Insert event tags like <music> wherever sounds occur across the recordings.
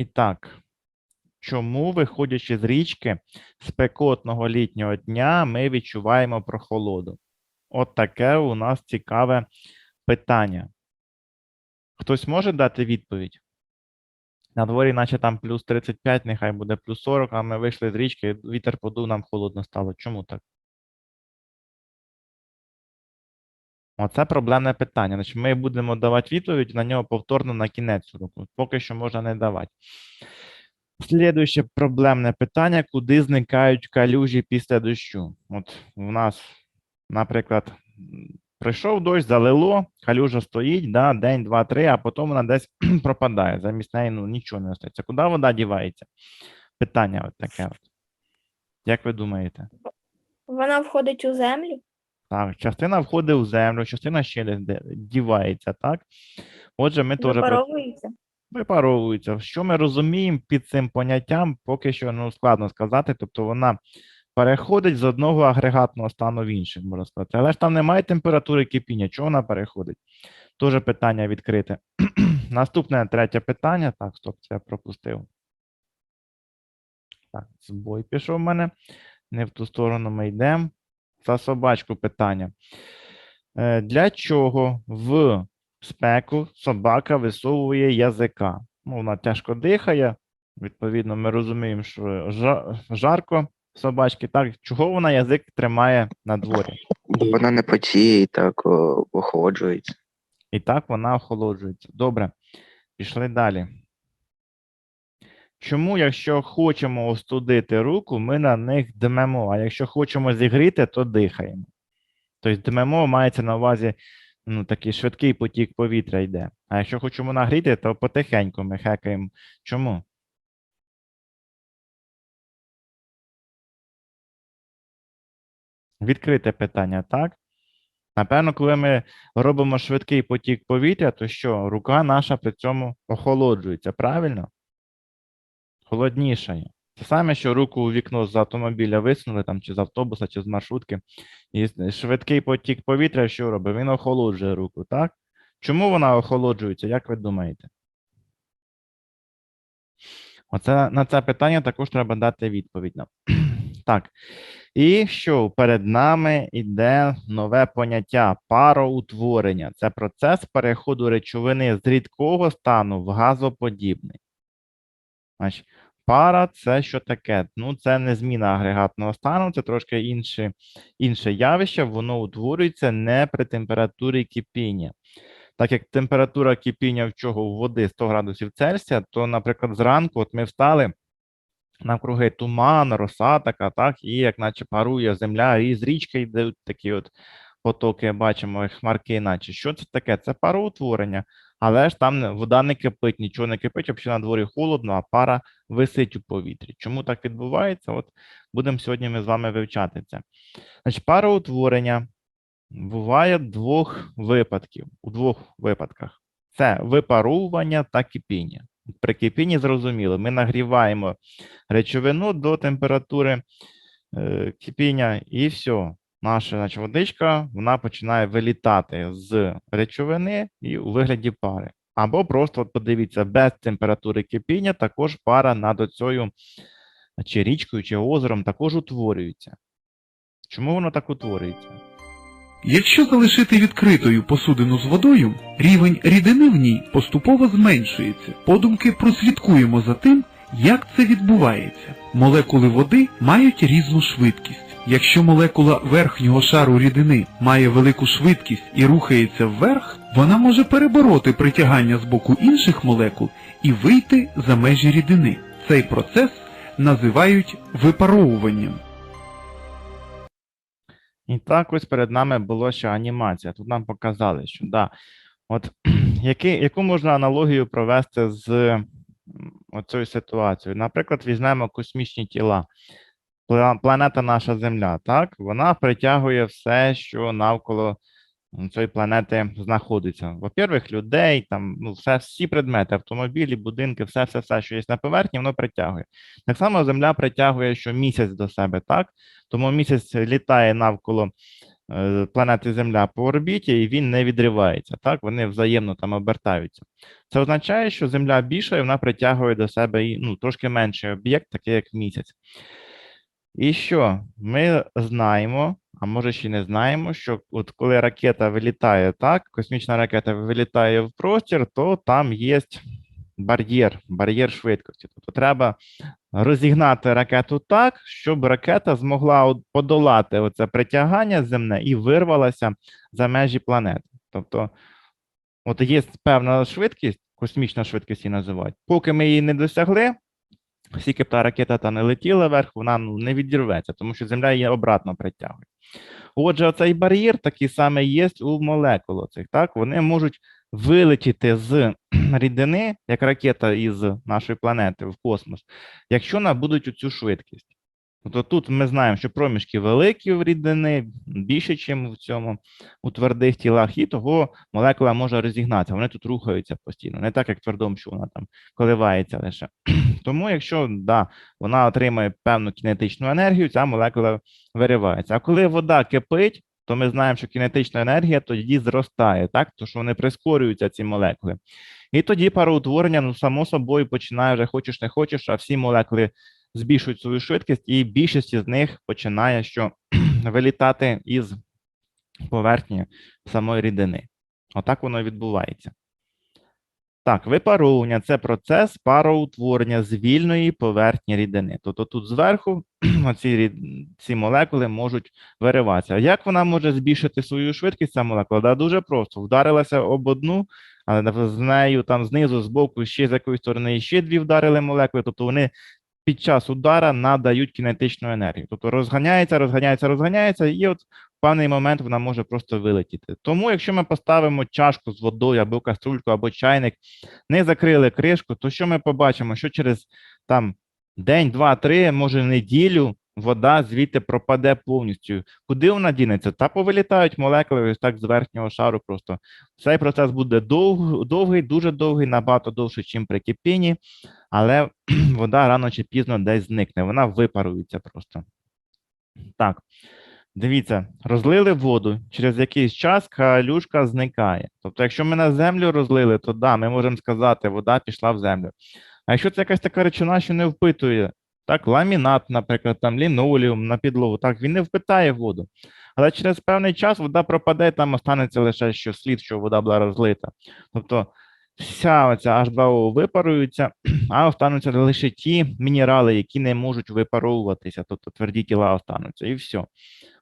І так, чому, виходячи з річки спекотного літнього дня, ми відчуваємо прохолоду? От таке у нас цікаве питання. Хтось може дати відповідь? На дворі, наче там плюс 35, нехай буде плюс 40, а ми вийшли з річки, вітер подув, нам холодно стало. Чому так? Оце проблемне питання. Значить, ми будемо давати відповідь на нього повторно на кінець уроку. Поки що можна не давати. Слідуюче проблемне питання: куди зникають калюжі після дощу? От у нас, наприклад, прийшов дощ, залило, калюжа стоїть, да, день, два, три, а потім вона десь <clears throat> пропадає. Замість неї ну, нічого не остається. Куди вода дівається? Питання от таке. От. Як ви думаєте? Вона входить у землю. Так, частина входить у землю, частина ще десь дівається, так? Отже, ми теж Випаровується. випаровується. Що ми розуміємо під цим поняттям, поки що ну, складно сказати. Тобто вона переходить з одного агрегатного стану в інший, можна сказати. Але ж там немає температури кипіння. Чого вона переходить? Теж питання відкрите. <clears throat> Наступне третє питання. Так, стоп, це я пропустив. Так, збой пішов в мене. Не в ту сторону ми йдемо. За собачку питання. Е, Для чого в спеку собака висовує язика? Ну, вона тяжко дихає. Відповідно, ми розуміємо, що жарко собачки. Так, чого вона язик тримає на дворі? Вона не потіє і так охолоджується. І так вона охолоджується. Добре, пішли далі. Чому, якщо хочемо остудити руку, ми на них дмемо, а якщо хочемо зігріти, то дихаємо. Тобто дмемо мається на увазі ну, такий швидкий потік повітря йде. А якщо хочемо нагріти, то потихеньку ми хекаємо. Чому? Відкрите питання, так? Напевно, коли ми робимо швидкий потік повітря, то що рука наша при цьому охолоджується, правильно? Холоднішає. Це саме, що руку у вікно з автомобіля висунули, там, чи з автобуса, чи з маршрутки, і швидкий потік повітря, що робить? Він охолоджує руку, так? Чому вона охолоджується, як ви думаєте? Оце, на це питання також треба дати відповідь. нам. <clears throat> Так. І що перед нами йде нове поняття пароутворення. Це процес переходу речовини з рідкого стану в газоподібний. Значить, пара це що таке? Ну, це не зміна агрегатного стану, це трошки інше, інше явище, воно утворюється не при температурі кипіння. Так як температура кипіння в чого у води 100 градусів Цельсія, то, наприклад, зранку от ми встали, навкруги туман, роса така, так, і як наче парує земля, і з річки йдуть такі от потоки, бачимо, хмарки, наче. Що це таке? Це пароутворення, але ж там вода не кипить, нічого не кипить, взагалі на дворі холодно, а пара висить у повітрі. Чому так відбувається? От будемо сьогодні ми з вами вивчати це. Значить, пароутворення буває двох випадків, у двох випадках. Це випаровування та кипіння. При кипінні зрозуміло, ми нагріваємо речовину до температури е, кипіння, і все. Наша значить, водичка вона починає вилітати з речовини і у вигляді пари. Або просто, от подивіться, без температури кипіння також пара над оцею чи річкою, чи озером також утворюється. Чому воно так утворюється? Якщо залишити відкритою посудину з водою, рівень рідини в ній поступово зменшується. Подумки прослідкуємо за тим, як це відбувається. Молекули води мають різну швидкість. Якщо молекула верхнього шару рідини має велику швидкість і рухається вверх, вона може перебороти притягання з боку інших молекул і вийти за межі рідини. Цей процес називають випаровуванням. І так ось перед нами була ще анімація. Тут нам показали, що да, от <clears throat> який, яку можна аналогію провести з оцею ситуацією? Наприклад, візьмемо космічні тіла. Пла- Планета наша Земля, так? Вона притягує все, що навколо цієї планети знаходиться. Во-первых, людей, там, ну, все, всі предмети, автомобілі, будинки, все, все, все, що є на поверхні, воно притягує. Так само Земля притягує що місяць до себе, так? Тому місяць літає навколо е, планети Земля по орбіті, і він не відривається. Так, вони взаємно там обертаються. Це означає, що Земля більша і вона притягує до себе ну, трошки менший об'єкт, такий як місяць. І що? Ми знаємо, а може ще не знаємо, що от коли ракета вилітає так, космічна ракета вилітає в простір, то там є бар'єр, бар'єр швидкості. Тобто треба розігнати ракету так, щоб ракета змогла подолати оце притягання земне і вирвалася за межі планети. Тобто, от є певна швидкість, космічна швидкість її називають. Поки ми її не досягли, скільки б та ракета та не летіла вверх, вона ну, не відірветься, тому що Земля її обратно притягує. Отже, оцей бар'єр такий самий є у молекул цих, так? Вони можуть вилетіти з <clears throat> рідини, як ракета із нашої планети в космос, якщо набудуть оцю швидкість. Тобто тут ми знаємо, що проміжки великі в рідини, більше, ніж в цьому у твердих тілах, і того молекула може розігнатися. Вони тут рухаються постійно, не так, як в твердому, що вона там коливається лише. <clears throat> Тому, якщо да, вона отримує певну кінетичну енергію, ця молекула виривається. А коли вода кипить, то ми знаємо, що кінетична енергія тоді зростає, так? Тому що вони прискорюються, ці молекули. І тоді пароутворення, ну, само собою, починає вже хочеш не хочеш, а всі молекули збільшують свою швидкість, і більшість з них починає що <clears throat> вилітати із поверхні самої рідини. Отак воно відбувається. Так, випаровування це процес пароутворення з вільної поверхні рідини. Тобто тут зверху <clears throat> ці, ці молекули можуть вириватися. Як вона може збільшити свою швидкість, ця молекула? Да, дуже просто. Вдарилася об одну, але з нею там знизу, збоку, ще з якоїсь сторони ще дві вдарили молекули, тобто вони під час удара надають кінетичну енергію. Тобто розганяється, розганяється, розганяється, і от певний момент вона може просто вилетіти. Тому, якщо ми поставимо чашку з водою або каструльку, або чайник, не закрили кришку, то що ми побачимо? Що через там день, два, три, може неділю вода звідти пропаде повністю. Куди вона дінеться? Та повилітають молекули ось так з верхнього шару. Просто цей процес буде довг, довгий, дуже довгий, набагато довше, ніж при кипінні, але <clears throat> вода рано чи пізно десь зникне, вона випарується просто. Так. Дивіться, розлили воду, через якийсь час калюшка зникає. Тобто, якщо ми на землю розлили, то да, ми можемо сказати, вода пішла в землю. А якщо це якась така речовина, що не впитує, так, ламінат, наприклад, там лінолеум на підлогу, так, він не впитає воду. Але через певний час вода пропаде, там останеться лише що слід, що вода була розлита. Тобто вся оця H2O випарується, <clears throat> а остануться лише ті мінерали, які не можуть випаровуватися, тобто тверді тіла остануться, і все.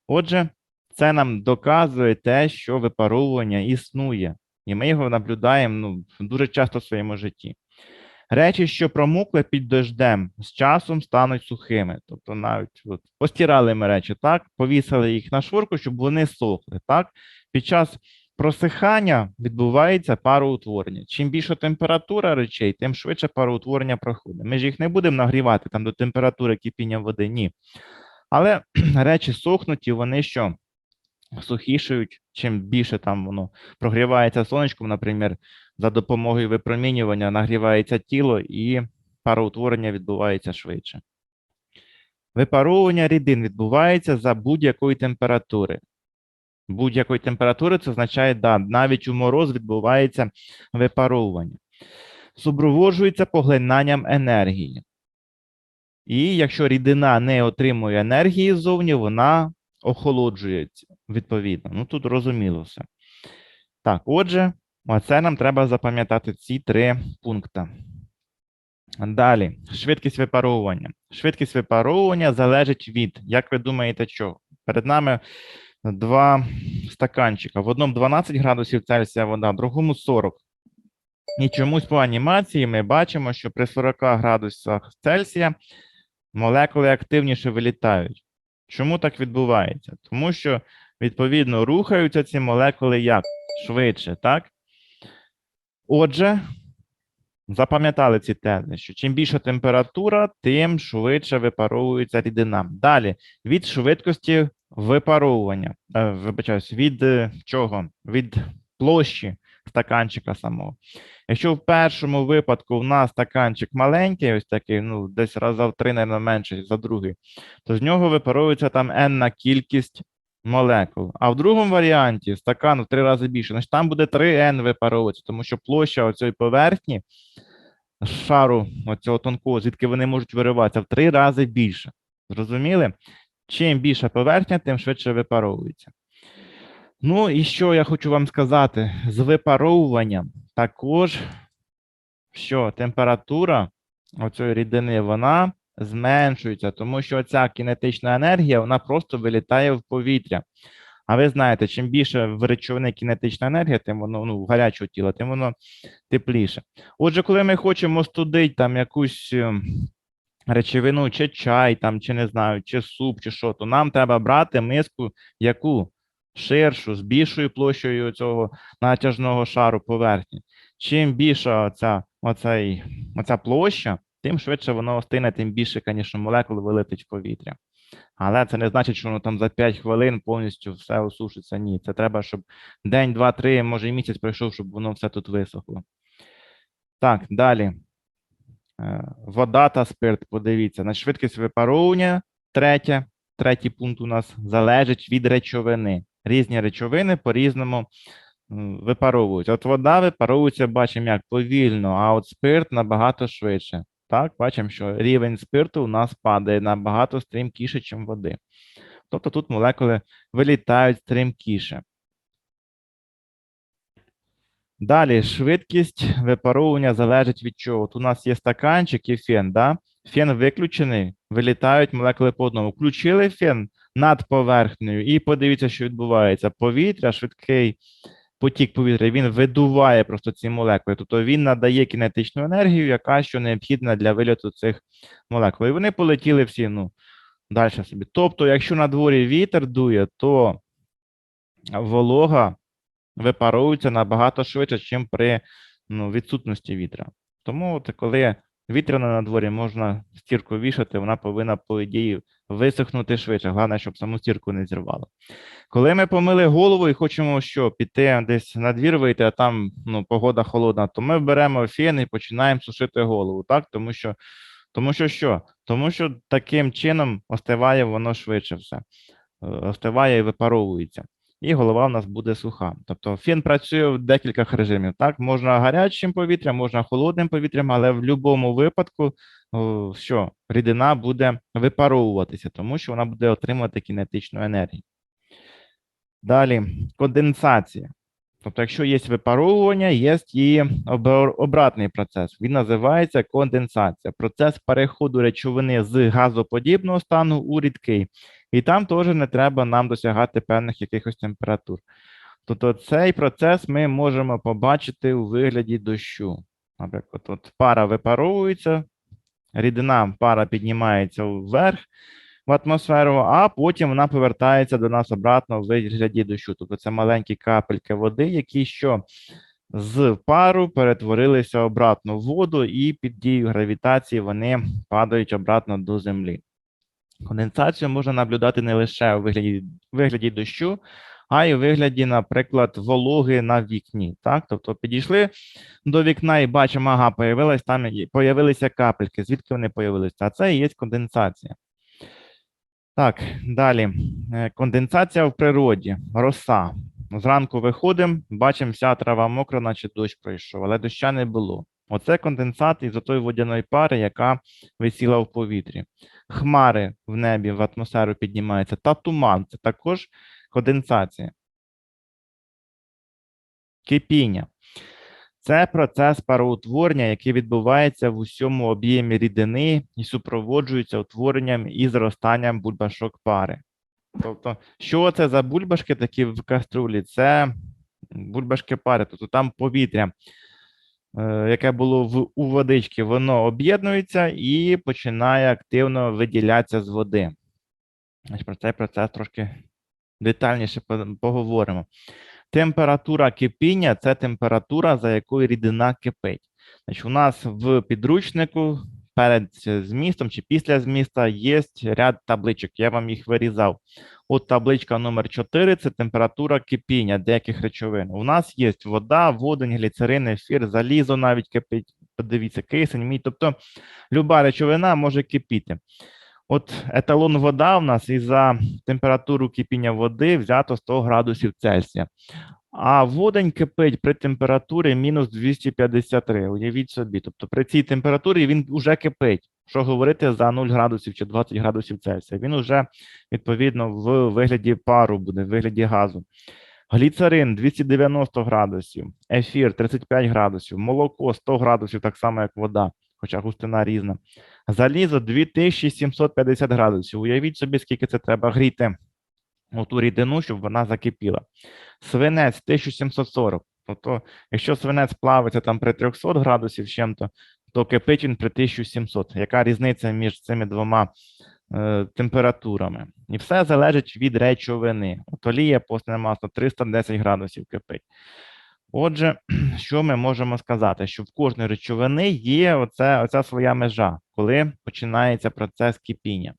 Отже, це нам доказує те, що випаровування існує, і ми його наблюдаємо ну, дуже часто в своєму житті. Речі, що промокли під дождем, з часом стануть сухими. Тобто навіть от, постирали ми речі, так, повісили їх на шворку, щоб вони сохли. Так? Під час просихання відбувається пароутворення. Чим більша температура речей, тим швидше пароутворення проходить. Ми ж їх не будемо нагрівати там до температури кипіння води, ні. Але <clears throat> речі сохнуть і вони що? Сухішають, чим більше там воно прогрівається сонечком, наприклад, за допомогою випромінювання нагрівається тіло і пароутворення відбувається швидше. Випаровування рідин відбувається за будь-якої температури. Будь-якої температури це означає, да, навіть у мороз відбувається випаровування. Супроводжується поглинанням енергії. І якщо рідина не отримує енергії ззовні, вона охолоджується відповідно. Ну тут розуміло все. Так, отже, оце нам треба запам'ятати ці три пункти. Далі, швидкість випаровування. Швидкість випаровування залежить від, як ви думаєте, чого? Перед нами два стаканчика. В одному 12 градусів Цельсія вода, в другому 40. І чомусь по анімації ми бачимо, що при 40 градусах Цельсія молекули активніше вилітають. Чому так відбувається? Тому що, відповідно, рухаються ці молекули як? Швидше, так? Отже, запам'ятали ці тези, що чим більша температура, тим швидше випаровується рідина. Далі, від швидкості випаровування, е, вибачаюсь, від е, чого? Від площі стаканчика самого. Якщо в першому випадку в нас стаканчик маленький, ось такий, ну, десь раза в три, мабуть, менший за другий, то з нього випаровується там енна кількість молекул. А в другому варіанті стакан в три рази більше. Значить, там буде 3N випаровуватися, тому що площа оцієї поверхні шару оцього тонкого, звідки вони можуть вириватися, в три рази більше. Зрозуміли? Чим більша поверхня, тим швидше випаровується. Ну і що я хочу вам сказати? З випаровуванням також, що температура оцієї рідини, вона зменшується, тому що ця кінетична енергія, вона просто вилітає в повітря. А ви знаєте, чим більше в речовини кінетична енергія, тим воно ну, гарячого тіла, тим воно тепліше. Отже, коли ми хочемо студити там якусь ем, речовину, чи чай, там, чи не знаю, чи суп, чи що, то нам треба брати миску, яку ширшу, з більшою площею цього натяжного шару поверхні. Чим більша оця, оцей, оця площа, тим швидше воно остине, тим більше, звісно, молекул вилетить в повітря. Але це не значить, що воно там за 5 хвилин повністю все осушиться. Ні, це треба, щоб день, два, три, може і місяць пройшов, щоб воно все тут висохло. Так, далі. Е, Вода та спирт, подивіться. На швидкість випаровування, третє, третій пункт у нас залежить від речовини. Різні речовини по-різному м, випаровуються. От вода випаровується, бачимо, як повільно, а от спирт набагато швидше. Так, бачимо, що рівень спирту у нас падає набагато стрімкіше, ніж води. Тобто тут молекули вилітають стрімкіше. Далі, швидкість випаровування залежить від чого. От у нас є стаканчик і фен, да? Фен виключений, вилітають молекули по одному. Включили фен над поверхнею і подивіться, що відбувається. Повітря, швидкий потік повітря, він видуває просто ці молекули. Тобто він надає кінетичну енергію, яка що необхідна для вильоту цих молекул. І вони полетіли всі, ну, далі собі. Тобто, якщо на дворі вітер дує, то волога випаровується набагато швидше, ніж при ну, відсутності вітра. Тому, от, коли вітряно на дворі можна стірку вішати, вона повинна, по ідеї, висохнути швидше. Головне, щоб саму стірку не зірвало. Коли ми помили голову і хочемо що, піти десь на двір вийти, а там ну, погода холодна, то ми беремо фен і починаємо сушити голову, так? Тому що, тому що що? Тому що таким чином остиває воно швидше все. Е, Остиває і випаровується. І голова в нас буде суха. Тобто фен працює в декількох режимів. Так, можна гарячим повітрям, можна холодним повітрям, але в будь-якому випадку, що рідина буде випаровуватися, тому що вона буде отримувати кінетичну енергію. Далі конденсація. Тобто, якщо є випаровування, є і обратний процес. Він називається конденсація. Процес переходу речовини з газоподібного стану у рідкий. І там теж не треба нам досягати певних якихось температур. Тобто цей процес ми можемо побачити у вигляді дощу. Наприклад, от пара випаровується, рідина пара піднімається вверх в атмосферу, а потім вона повертається до нас обратно в вигляді дощу. Тобто це маленькі капельки води, які що з пару перетворилися обратно в воду, і під дією гравітації вони падають обратно до землі. Конденсацію можна наблюдати не лише у вигляді, вигляді дощу, а й у вигляді, наприклад, вологи на вікні. Так? Тобто підійшли до вікна і бачимо, ага, появилась там, появилися капельки. Звідки вони появилися? А це і є конденсація. Так, далі. Е, Конденсація в природі, роса. Зранку виходимо, бачимо, вся трава мокра, наче дощ пройшов, але доща не було. Оце конденсат із отої водяної пари, яка висіла в повітрі. Хмари в небі в атмосферу піднімаються, та туман це також конденсація. Кипіння. Це процес пароутворення, який відбувається в усьому об'ємі рідини і супроводжується утворенням і зростанням бульбашок пари. Тобто, що це за бульбашки такі в каструлі? Це бульбашки пари, тобто там повітря, яке було в, у водички, воно об'єднується і починає активно виділятися з води. Про цей процес трошки детальніше поговоримо. Температура кипіння це температура, за якою рідина кипить. Значить, у нас в підручнику перед змістом чи після зміста є ряд табличок. Я вам їх вирізав. От табличка номер 4 це температура кипіння деяких речовин. У нас є вода, водень, гліцерин, ефір, залізо навіть кипить. Подивіться, кисень, мідь. Тобто люба речовина може кипіти. От еталон вода в нас і за температуру кипіння води взято 100 градусів Цельсія. А водень кипить при температурі мінус 253. Уявіть собі. Тобто при цій температурі він вже кипить. Що говорити за 0 градусів чи 20 градусів Цельсія? Він вже відповідно в вигляді пару буде, в вигляді газу. Гліцерин 290 градусів, ефір 35 градусів, молоко 100 градусів, так само як вода, хоча густина різна. Залізо 2750 градусів. Уявіть собі, скільки це треба гріти оту рідину, щоб вона закипіла. Свинець 1740. Тобто, якщо свинець плавиться там при 300 градусів чим-то, то кипить він при 1700. Яка різниця між цими двома е, температурами? І все залежить від речовини. От олія, постне масло 310 градусів кипить. Отже, <clears throat> що ми можемо сказати? Що в кожної речовини є оце, оця своя межа, коли починається процес кипіння.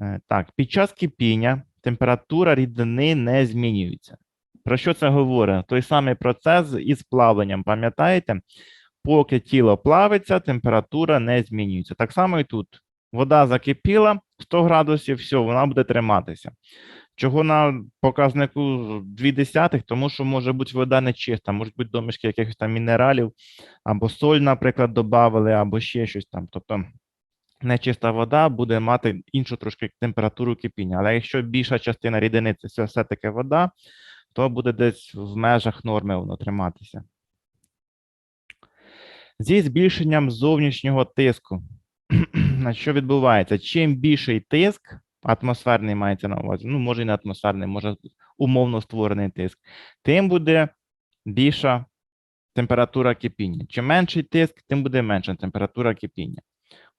Е, Так, під час кипіння температура рідини не змінюється. Про що це говорить? Той самий процес із плавленням, пам'ятаєте? Поки тіло плавиться, температура не змінюється. Так само і тут. Вода закипіла 100 градусів, все, вона буде триматися. Чого на показнику 2 десятих? Тому що може бути вода нечиста, можуть бути домішки якихось там мінералів, або соль, наприклад, додавали, або ще щось там. Тобто нечиста вода буде мати іншу трошки температуру кипіння. Але якщо більша частина рідини це все- все-таки вода, то буде десь в межах норми воно триматися. Зі збільшенням зовнішнього тиску. <clears throat> Що відбувається? Чим більший тиск, атмосферний мається на увазі, ну, може і не атмосферний, може умовно створений тиск, тим буде більша температура кипіння. Чим менший тиск, тим буде менша температура кипіння.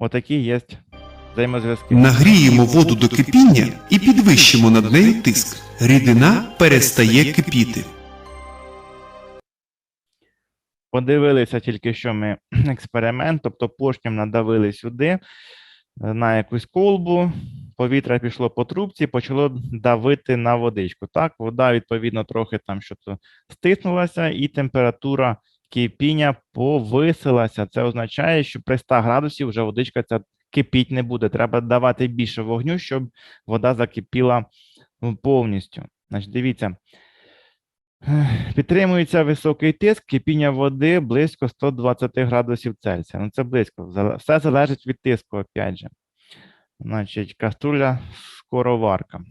Отакі є взаємозв'язки. Нагріємо воду до кипіння і підвищимо над нею тиск. Рідина перестає кипіти. Подивилися тільки що ми <clears throat> експеримент, тобто поршнем надавили сюди е, на якусь колбу, повітря пішло по трубці, почало давити на водичку. Так, вода, відповідно, трохи там що стиснулася, і температура кипіння повисилася. Це означає, що при 100 градусів вже водичка ця кипіть не буде. Треба давати більше вогню, щоб вода закипіла ну, повністю. Значить, дивіться. Підтримується високий тиск, кипіння води близько 120 градусів Цельсія. Ну, це близько. Все залежить від тиску, опять же. Значить, каструля скороварка.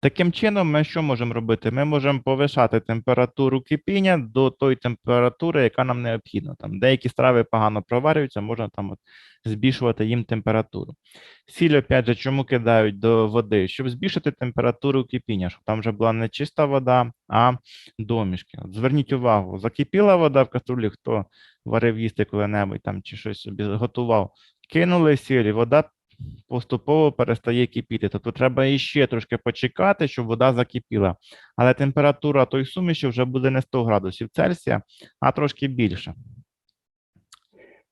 Таким чином, ми що можемо робити? Ми можемо повишати температуру кипіння до тої температури, яка нам необхідна. Там деякі страви погано проварюються, можна там от збільшувати їм температуру. Сіль, опять же, чому кидають до води? Щоб збільшити температуру кипіння, щоб там вже була не чиста вода, а домішки. От зверніть увагу, закипіла вода в каструлі, хто варив їсти коли-небудь там чи щось собі готував. Кинули сіль, вода поступово перестає кипіти. Тобто треба іще трошки почекати, щоб вода закипіла. Але температура тої суміші вже буде не 100 градусів Цельсія, а трошки більше.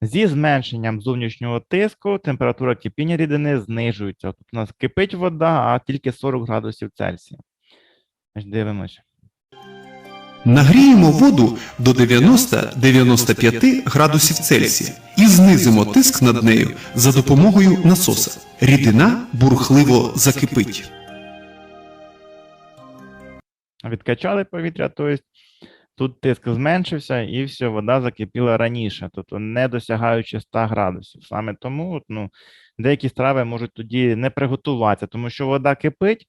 Зі зменшенням зовнішнього тиску температура кипіння рідини знижується. Тут у нас кипить вода, а тільки 40 градусів Цельсія. Дивимося. Нагріємо воду до 90-95 градусів Цельсія і знизимо тиск над нею за допомогою насоса. Рідина бурхливо закипить. Відкачали повітря, тобто тут тиск зменшився і все, вода закипіла раніше, тобто не досягаючи 100 градусів. Саме тому ну, деякі страви можуть тоді не приготуватися, тому що вода кипить,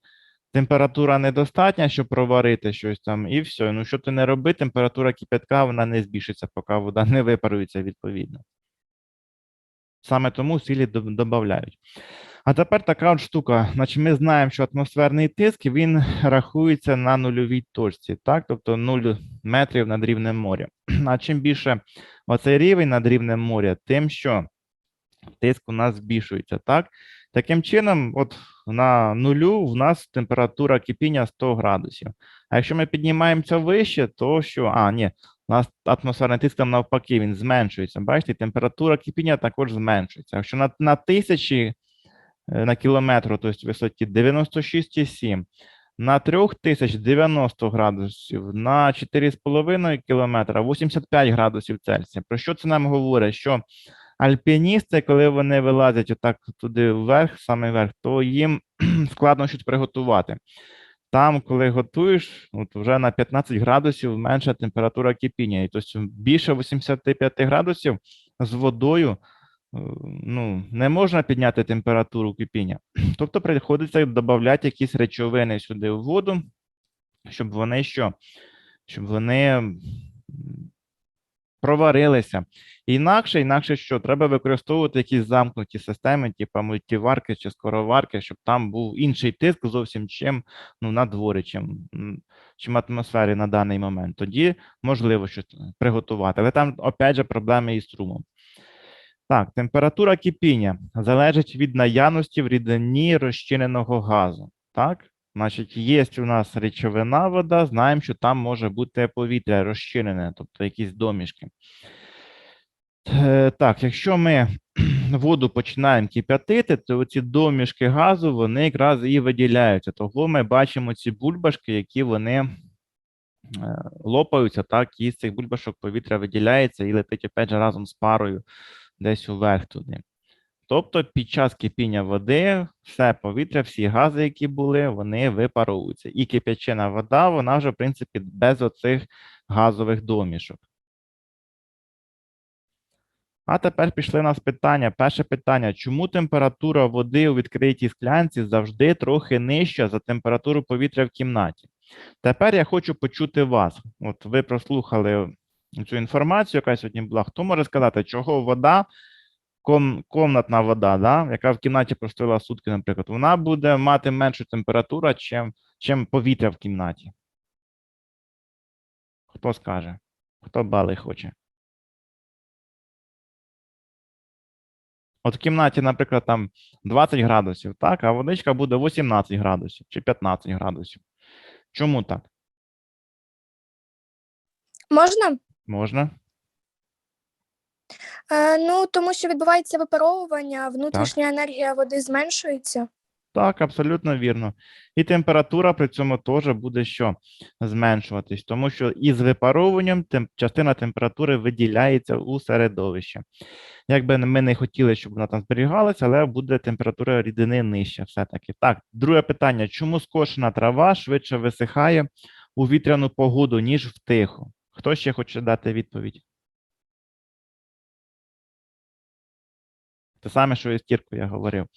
температура недостатня, щоб проварити щось там, і все. Ну, що ти не роби, температура кипятка вона не збільшиться, поки вода не випарується відповідно. Саме тому сілі додають. А тепер така от штука. Значить, ми знаємо, що атмосферний тиск він рахується на нульовій точці, так? Тобто 0 метрів над рівнем моря. <clears throat> А чим більше оцей рівень над рівнем моря, тим що тиск у нас збільшується, так? Таким чином, от на нулю в нас температура кипіння 100 градусів. А якщо ми піднімаємося вище, то що? А, ні, у нас атмосферний тиск там навпаки, він зменшується. Бачите, температура кипіння також зменшується. Якщо на, на тисячі е, на кілометр, тобто висоті 96,7, на 3090 градусів, на 4,5 кілометра 85 градусів Цельсія. Про що це нам говорить? Що альпіністи, коли вони вилазять отак туди вверх, саме вверх, то їм <clears throat> складно щось приготувати. Там, коли готуєш, от вже на 15 градусів менша температура кипіння. І тобто більше 85 градусів з водою е, ну, не можна підняти температуру кипіння. <clears throat> Тобто приходиться додати якісь речовини сюди в воду, щоб вони що? Щоб вони проварилися. Інакше, інакше що? Треба використовувати якісь замкнуті системи, типу мультиварки чи скороварки, щоб там був інший тиск зовсім чим ну, на дворі, чим, чим атмосфері на даний момент. Тоді можливо щось приготувати. Але там, опять же, проблеми із струмом. Так, температура кипіння залежить від наявності в рідині розчиненого газу. Так? Значить, є у нас речовина вода, знаємо, що там може бути повітря розчинене, тобто якісь домішки. Е, Так, якщо ми <clears throat> воду починаємо кип'ятити, то ці домішки газу вони якраз і виділяються. Того ми бачимо ці бульбашки, які вони е, лопаються, так, і з цих бульбашок повітря виділяється і летить опять же разом з парою десь уверх туди. Тобто під час кипіння води все повітря, всі гази, які були, вони випаровуються. І кип'ячена вода, вона вже, в принципі, без оцих газових домішок. А тепер пішли нас питання. Перше питання: чому температура води у відкритій склянці завжди трохи нижча за температуру повітря в кімнаті? Тепер я хочу почути вас. От ви прослухали цю інформацію, яка сьогодні була. Хто може сказати, чого вода, ком, комнатна вода, да, яка в кімнаті простояла сутки, наприклад, вона буде мати меншу температуру, чим, чим повітря в кімнаті? Хто скаже? Хто бали хоче? От в кімнаті, наприклад, там 20 градусів, так, а водичка буде 18 градусів чи 15 градусів. Чому так? Можна? Можна? Е, ну, тому що відбувається випаровування, внутрішня енергія води зменшується. Так, абсолютно вірно. І температура при цьому теж буде що? Зменшуватись, тому що із випаровуванням тем, частина температури виділяється у середовище. Якби ми не хотіли, щоб вона там зберігалася, але буде температура рідини нижча все-таки. Так, друге питання. Чому скошена трава швидше висихає у вітряну погоду, ніж в тиху? Хто ще хоче дати відповідь? Те саме, що і з Тіркою я говорив.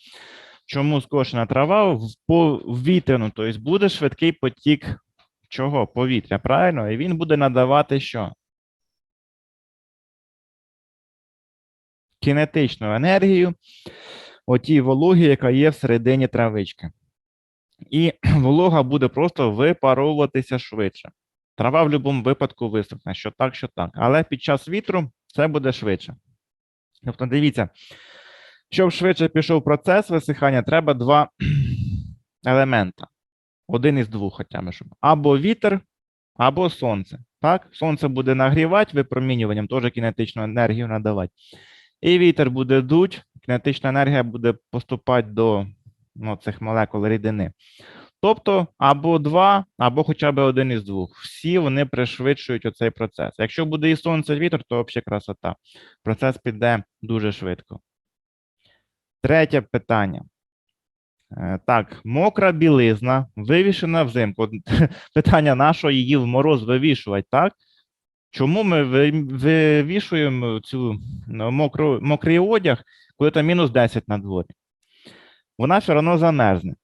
Чому скошена трава в по в вітряну, тобто буде швидкий потік чого? Повітря, правильно? І він буде надавати що? Кінетичну енергію отій вологі, яка є всередині травички. І <clears throat> волога буде просто випаровуватися швидше. Трава в будь-якому випадку висохне, що так, що так. Але під час вітру це буде швидше. Тобто, дивіться, щоб швидше пішов процес висихання, треба два <clears throat> елемента. Один із двох, хоча б. Або вітер, або сонце. Так? Сонце буде нагрівати випромінюванням, теж кінетичну енергію надавати. І вітер буде дуть, кінетична енергія буде поступати до ну, цих молекул рідини. Тобто або два, або хоча б один із двох. Всі вони пришвидшують оцей процес. Якщо буде і сонце, і вітер, то взагалі красота. Процес піде дуже швидко. Третє питання. Е, Так, мокра білизна вивішена взимку. <laughs> Питання нашого її в мороз вивішувати, так? Чому ми вивішуємо цю ну, мокру, мокрий одяг, коли там мінус 10 на дворі? Вона все одно замерзне.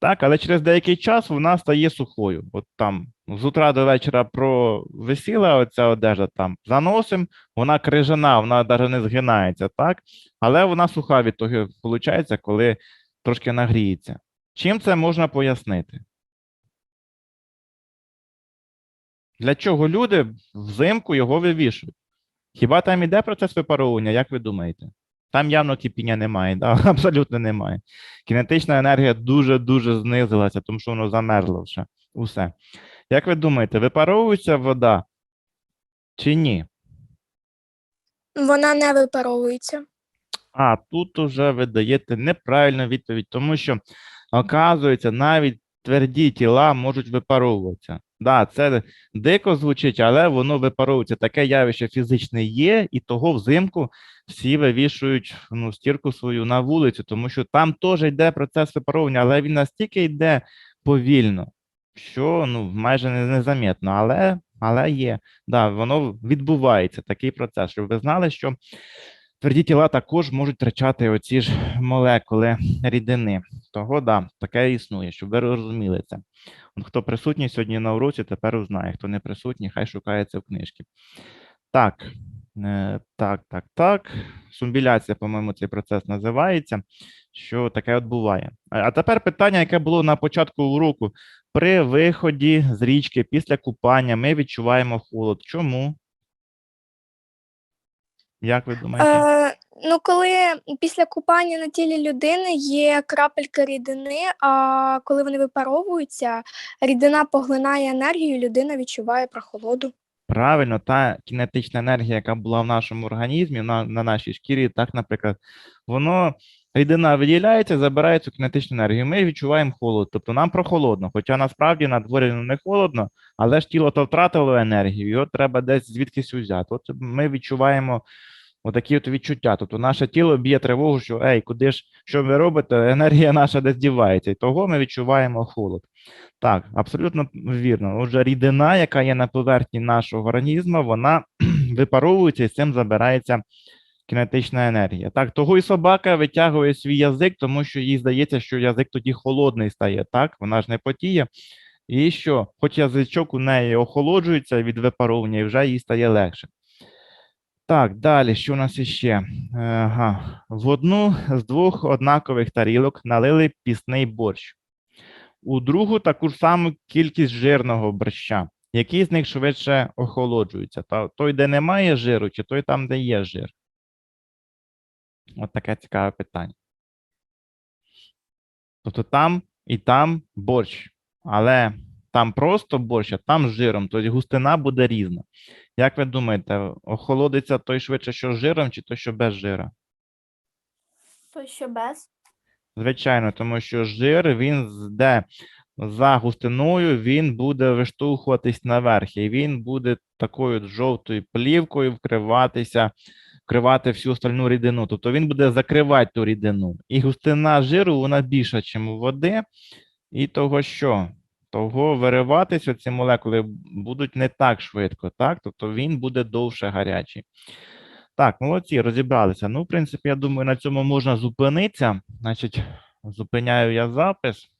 Так, але через деякий час вона стає сухою. От там з утра до вечора провисіла оця одежа там, заносимо, вона крижана, вона навіть не згинається, так? Але вона суха від того, виходить, коли трошки нагріється. Чим це можна пояснити? Для чого люди взимку його вивішують? Хіба там іде процес випаровування, як ви думаєте? Там явно кипіння немає, да? <laughs> абсолютно немає. Кінетична енергія дуже-дуже знизилася, тому що воно замерзло вже. Усе. Як ви думаєте, випаровується вода чи ні? Вона не випаровується. А тут уже ви даєте неправильну відповідь, тому що, оказується, навіть тверді тіла можуть випаровуватися. Да, це дико звучить, але воно випаровується. Таке явище фізичне є, і того взимку всі вивішують ну, стірку свою на вулицю, тому що там теж йде процес випаровування, але він настільки йде повільно, що ну, майже не- незамітно, але, але є. Да, воно відбувається, такий процес, щоб ви знали, що тверді тіла також можуть втрачати оці ж молекули рідини. Того да, таке існує, щоб ви розуміли це. От Хто присутній сьогодні на уроці, тепер узнає. Хто не присутній, хай шукає це в книжці. Так, е, так, так, так. Сумбіляція, по-моєму, цей процес називається. Що таке от буває. А тепер питання, яке було на початку уроку. При виході з річки після купання ми відчуваємо холод. Чому? Як ви думаєте? Е, ну, коли після купання на тілі людини є крапельки рідини, а коли вони випаровуються, рідина поглинає енергію, людина відчуває прохолоду. Правильно, та кінетична енергія, яка була в нашому організмі, на, на нашій шкірі, так, наприклад, воно рідина виділяється, забирає цю кінетичну енергію. Ми відчуваємо холод, тобто нам прохолодно. Хоча насправді на дворі ну, не холодно, але ж тіло то втратило енергію, його треба десь звідкись взяти. От ми відчуваємо отакі от відчуття. Тобто наше тіло б'є тривогу, що ей, куди ж, що ви робите, енергія наша десь дівається, і того ми відчуваємо холод. Так, абсолютно вірно. Отже, рідина, яка є на поверхні нашого організму, вона <clears throat> випаровується і з цим забирається кінетична енергія. Так, того і собака витягує свій язик, тому що їй здається, що язик тоді холодний стає, так? Вона ж не потіє. І що, хоч язичок у неї охолоджується від випаровування, і вже їй стає легше. Так, далі, що у нас іще? Ага. В одну з двох однакових тарілок налили пісний борщ у другу таку ж саму кількість жирного борща. Який з них швидше охолоджується? Та той, де немає жиру, чи той там, де є жир? От таке цікаве питання. Тобто там і там борщ, але там просто борщ, а там з жиром, тобто густина буде різна. Як ви думаєте, охолодиться той швидше, що з жиром, чи той, що без жира? То що без? Звичайно, тому що жир він де за густиною він буде виштовхуватись наверх, і він буде такою жовтою плівкою вкриватися, вкривати всю остальну рідину. Тобто він буде закривати ту рідину. І густина жиру вона більша, ніж у води, і того що? Того вириватися ці молекули будуть не так швидко, так? Тобто він буде довше гарячий. Так, молодці, розібралися. Ну, в принципі, я думаю, на цьому можна зупинитися. Значить, зупиняю я запис.